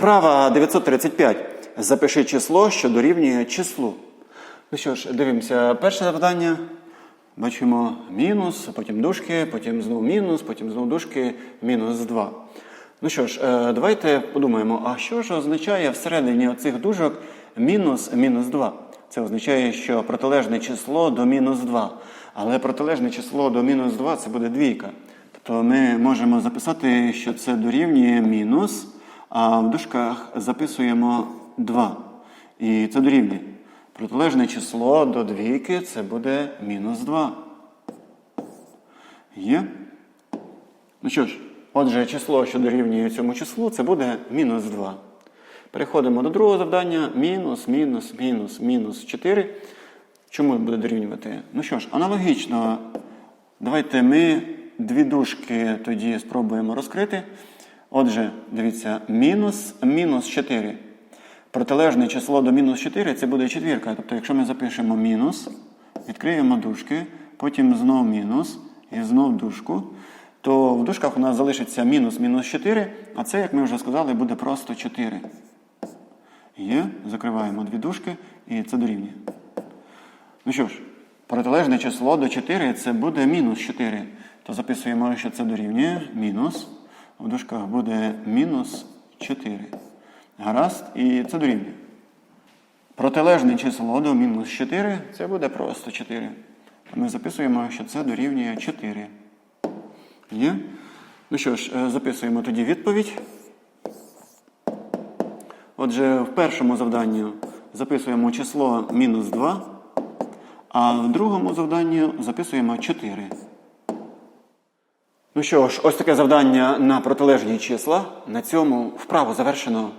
Вправа 935. Запиши число, що дорівнює числу. Ну що ж, дивимося. Перше завдання. Бачимо мінус, потім дужки, потім знову мінус, потім знову дужки, мінус 2. Ну що ж, е, давайте подумаємо, а що ж означає всередині оцих дужок мінус мінус 2? Це означає, що протилежне число до мінус 2. Але протилежне число до мінус 2 це буде двійка. Тобто ми можемо записати, що це дорівнює мінус, а в дужках записуємо 2. І це дорівнює. Протилежне число до двійки це буде мінус 2. Є? Ну що ж, отже, число, що дорівнює цьому числу, це буде мінус 2. Переходимо до другого завдання. Мінус, мінус, мінус, мінус 4. Чому буде дорівнювати? Ну що ж, аналогічно, давайте ми дві дужки тоді спробуємо розкрити. Отже, дивіться, мінус, мінус 4. Протилежне число до мінус 4 це буде четвірка. Тобто, якщо ми запишемо мінус, відкриємо дужки, потім знов мінус і знов дужку, то в дужках у нас залишиться мінус мінус 4, а це, як ми вже сказали, буде просто 4. Є, закриваємо дві дужки і це дорівнює. Ну що ж, протилежне число до 4 це буде мінус 4. То записуємо, що це дорівнює мінус. В дужках буде мінус 4. Гаразд, і це дорівнює. Протилежне число до мінус 4 це буде просто 4. Ми записуємо, що це дорівнює 4. Є? Ну що ж, е, записуємо тоді відповідь. Отже, в першому завданні записуємо число мінус 2, а в другому завданні записуємо 4. Ну що ж, ось таке завдання на протилежні числа. На цьому вправу завершено.